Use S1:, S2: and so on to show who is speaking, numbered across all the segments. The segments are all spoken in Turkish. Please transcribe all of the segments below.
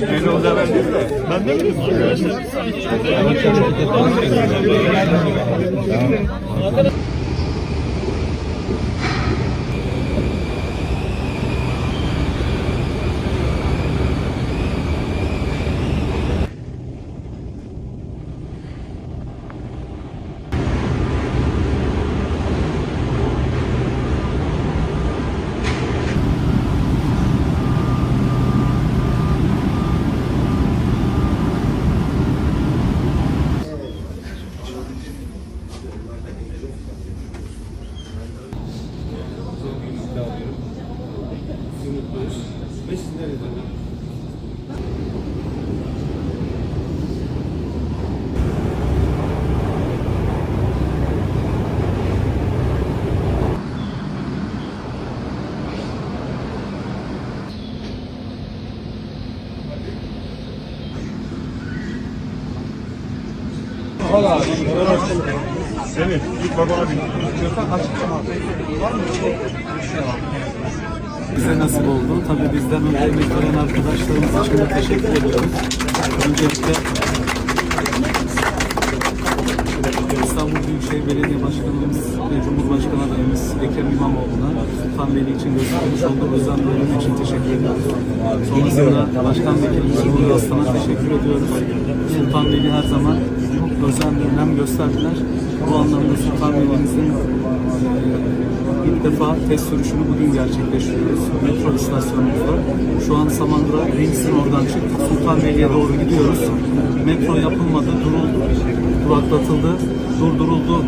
S1: Beni o zaman de. Ben de miyim? Evet, git babana bin.
S2: Bize nasip oldu. Tabii bizden önce emek veren arkadaşlarımız için de teşekkür ediyoruz. Öncelikle İstanbul Büyükşehir Belediye Başkanımız ve Cumhurbaşkanı adayımız Ekrem İmamoğlu'na Sultanbeyli için göstermiş olduğu özen bölümü için teşekkür ediyoruz. Sonrasında Başkan Vekilimiz Uğur Aslan'a teşekkür ediyoruz. Sultanbeyli her zaman özen ve önem gösterdiler. Bu anlamda Sultanbeyli'mizin İlk defa test sürüşünü bugün gerçekleştiriyoruz. Metro istasyonumuzda. Şu an Samandıra Reis'in oradan çıktık. Sultanbeyli'ye doğru gidiyoruz. Metro yapılmadı, duruldu, duraklatıldı, durduruldu.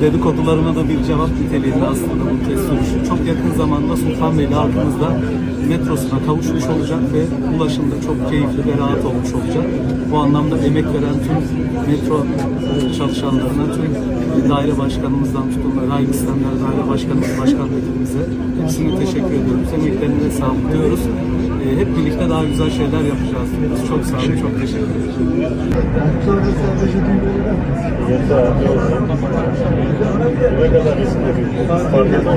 S2: Dedikodularına da bir cevap niteliğinde aslında bu test sürüşü. Çok yakın zamanda Sultanbeyli halkımızda metrosuna kavuşmuş olacak ve ulaşımda çok keyifli ve rahat olmuş olacak. Bu anlamda emek veren tüm metro e, çalışanlarına, tüm daire başkanımızdan tutun da Ray İslamlar Daire Başkanımız, Başkan Vekilimize hepsine teşekkür ediyoruz. Emeklerine sağlık diyoruz. E, hep birlikte daha güzel şeyler yapacağız diyoruz. Çok sağ olun, çok teşekkür ederim.